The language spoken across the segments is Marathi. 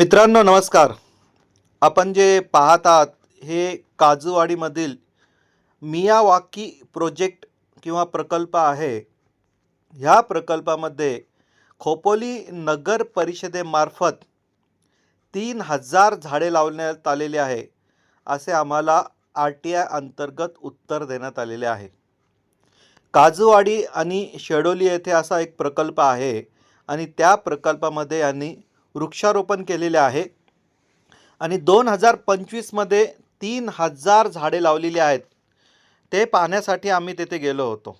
मित्रांनो नमस्कार. आपण जे पाहत आहात हे काजूवाडीमधील मियावाकी प्रोजेक्ट किंवा प्रकल्प आहे. ह्या प्रकल्पामध्ये खोपोली नगर परिषदेमार्फत तीन हजार झाडे लावण्यात आलेली आहे असे आम्हाला आर टी आय अंतर्गत उत्तर देण्यात आलेले आहे. काजूवाडी आणि शेडोली येथे असा एक प्रकल्प आहे आणि त्या प्रकल्पामध्ये यांनी वृक्षारोपण केलेले आहे. आणि दोन हजार पंचवीसमध्ये तीन हजार झाडे लावलेली आहेत. ते पाहण्यासाठी आम्ही तेथे गेलो होतो.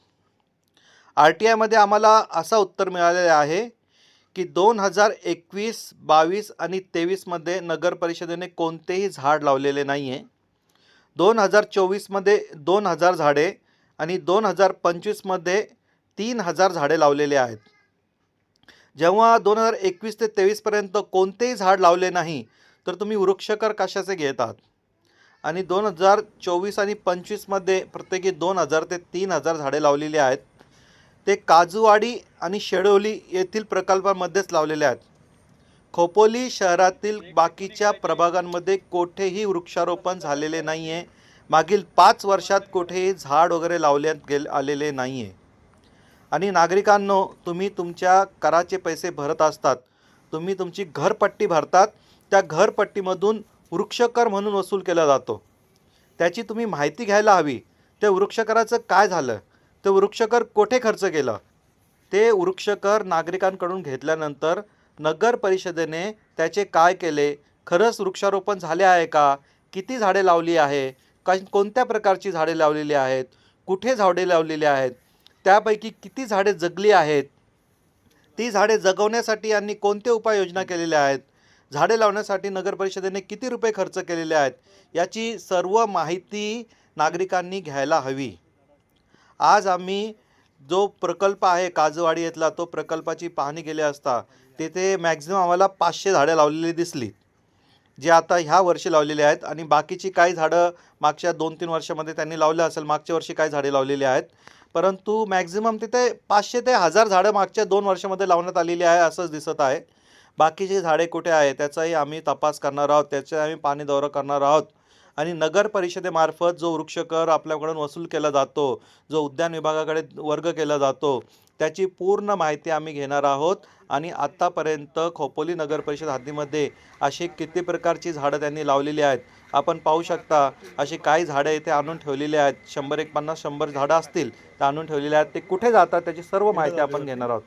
आर टी आयमध्ये आम्हाला असं उत्तर मिळालेलं आहे की दोन हजार एकवीस बावीस आणि तेवीसमध्ये नगर परिषदेने कोणतेही झाड लावलेले नाही आहे दोन हजार चोवीसमध्ये दोन हजार झाडे आणि दोन हजार पंचवीसमध्ये तीन हजार झाडे लावलेले आहेत. जेव्हा दोन हजार एकवीस ते तेवीसपर्यंत कोणतेही झाड लावले नाही तर तुम्ही वृक्षकर कशाचे घेतात आणि दोन हजार चोवीस आणि पंचवीसमध्ये प्रत्येकी दोन हजार ते तीन हजार झाडे लावलेली आहेत. ते काजूवाडी आणि शेडोली येथील प्रकल्पामध्येच लावलेले आहेत. खोपोली शहरातील बाकीच्या प्रभागांमध्ये कोठेही वृक्षारोपण झालेले नाही आहे मागील पाच वर्षात कुठेही झाड वगैरे लावल्यात गेले आलेले नाही आहे आणि नागरिकांनो तुम्ही तुमच्या कराचे पैसे भरत असतात. तुम्ही तुमची घरपट्टी भरतात. त्या घरपट्टीमधून वृक्षकर म्हणून वसूल केला जातो. त्याची तुम्ही माहिती घ्यायला हवी. ते वृक्षकराचं काय झालं? ते वृक्षकर कोठे खर्च केलं? ते वृक्षकर नागरिकांकडून घेतल्यानंतर नगर परिषदेने त्याचे काय केले? खरंच वृक्षारोपण झाले आहे का? किती झाडे लावली आहे? का कोणत्या प्रकारची झाडे लावलेली आहेत? कुठे झाडे लावलेली आहेत? त्यापैकी किती झाडे जगली आहेत? ती झाडे जगवण्यासाठी यांनी कोणते उपाययोजना केलेल्या आहेत? झाडे लावण्यासाठी नगर परिषदेने किती रुपये खर्च केलेले आहेत? याची सर्व माहिती नागरिकांनी घ्यायला हवी. आज आम्ही जो प्रकल्प आहे काजवाडी येथला तो प्रकल्पाची पाहणी केली असता तेथे मॅक्झिमम आम्हाला पाचशे झाडे लावलेली दिसली जे आता ह्या वर्षी लावलेली आहेत आणि बाकीची काही झाडं मागच्या दोन तीन वर्षामध्ये त्यांनी लावलं असेल मागच्या वर्षी काही झाडे लावलेली आहेत. परंतु मॅक्झिमम तिथे पाचशे ते हजार झाडं मागच्या दोन वर्षामध्ये लावण्यात आलेली आहे असंच दिसत आहे. बाकीची झाडे कुठे आहे त्याचाही आम्ही तपास करणार आहोत त्याचे आम्ही पाणी दौरा करणार आहोत. आणि नगर परिषदेमार्फत जो वृक्षकर आपल्याकडून वसूल केला जातो जो उद्यान विभागाकडे वर्ग केला जातो त्याची पूर्ण माहिती आम्ही घेणार आहोत. आणि आत्तापर्यंत खोपोली नगर परिषद हद्दीमध्ये अशी किती प्रकारची झाडं त्यांनी लावलेली आहेत? आपण पाहू शकता अशी काही झाडं इथे आणून ठेवलेली आहेत. शंभर एक पन्नास शंभर झाडं असतील तर आणून ठेवलेली आहेत. ते कुठे जातात? त्याची सर्व माहिती आपण घेणार आहोत.